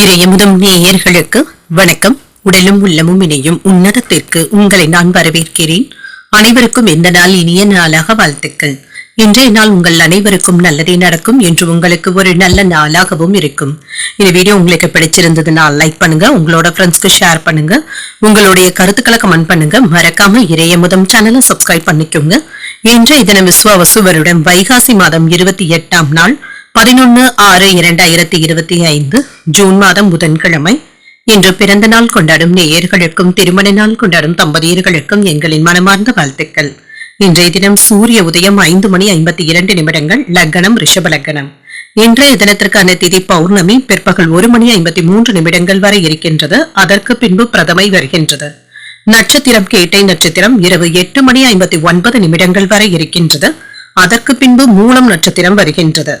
இறையமுதம் நேயர்களுக்கு வணக்கம். உடலும் உள்ளமும் இணையும் உன்னதத்திற்கு உங்களை நான் வரவேற்கிறேன். அனைவருக்கும் எந்த நாள் இனிய நாளாக வாழ்த்துக்கள். இன்றைய நாள் உங்கள் அனைவருக்கும் நல்லதே நடக்கும் என்று உங்களுக்கு ஒரு நல்ல நாளாகவும் இருக்கும். இந்த வீடியோ உங்களுக்கு பிடிச்சிருந்ததுன்னா லைக் பண்ணுங்க உங்களோட ஃப்ரெண்ட்ஸ்க்கு ஷேர் பண்ணுங்க உங்களுடைய கருத்துக்களை கமெண்ட் பண்ணுங்க. மறக்காம இறையமுதம் சேனலை சப்ஸ்கிரைப் பண்ணிக்கோங்க. இன்றைய தினம் விஸ்வாவசு வருடம் வைகாசி மாதம் இருபத்தி எட்டாம் நாள். பதினொன்னு ஆறு இரண்டாயிரத்தி இருபத்தி ஐந்து ஜூன் மாதம் புதன்கிழமை. இன்று பிறந்த நாள் கொண்டாடும் நேயர்களுக்கும் திருமண நாள் கொண்டாடும் தம்பதியர்களுக்கும் எங்களின் மனமார்ந்த வாழ்த்துக்கள். இன்றைய தினம் சூரிய உதயம் ஐந்து மணி ஐம்பத்தி இரண்டு நிமிடங்கள் லக்னம் ரிஷப லக்னம். இன்றைய தினத்திற்கான திதி பௌர்ணமி பிற்பகல் ஒரு மணி ஐம்பத்தி மூன்று நிமிடங்கள் வரை இருக்கின்றது. அதற்கு பின்பு பிரதமை வருகின்றது. நட்சத்திரம் கேட்டை நட்சத்திரம் இரவு எட்டு மணி ஐம்பத்தி ஒன்பது நிமிடங்கள் வரை இருக்கின்றது. அதற்கு பின்பு மூலம் நட்சத்திரம் வருகின்றது.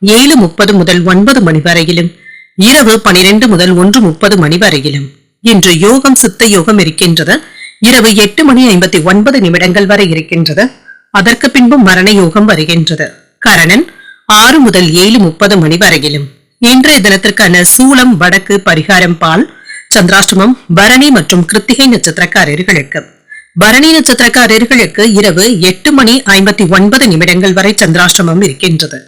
ஏழு முப்பது முதல் ஒன்பது மணி வரையிலும் இரவு பனிரெண்டு முதல் ஒன்று முப்பது மணி வரையிலும். இன்று யோகம் சித்த யோகம் இருக்கின்றது. இரவு எட்டு மணி ஐம்பத்தி ஒன்பது நிமிடங்கள் வரை இருக்கின்றது. அதற்கு பின்பு மரண யோகம் வருகின்றது. கரணன் ஆறு முதல் ஏழு முப்பது மணி வரையிலும். இன்றைய தினத்திற்கான சூளம் வடக்கு பரிகாரம் பால் சந்திராஷ்டமம் பரணி மற்றும் கிருத்திகை நட்சத்திரக்காரர்களுக்கு. பரணி நட்சத்திரக்காரர்களுக்கு இரவு எட்டு மணி ஐம்பத்தி ஒன்பது நிமிடங்கள் வரை சந்திராஷ்டமம் இருக்கின்றது.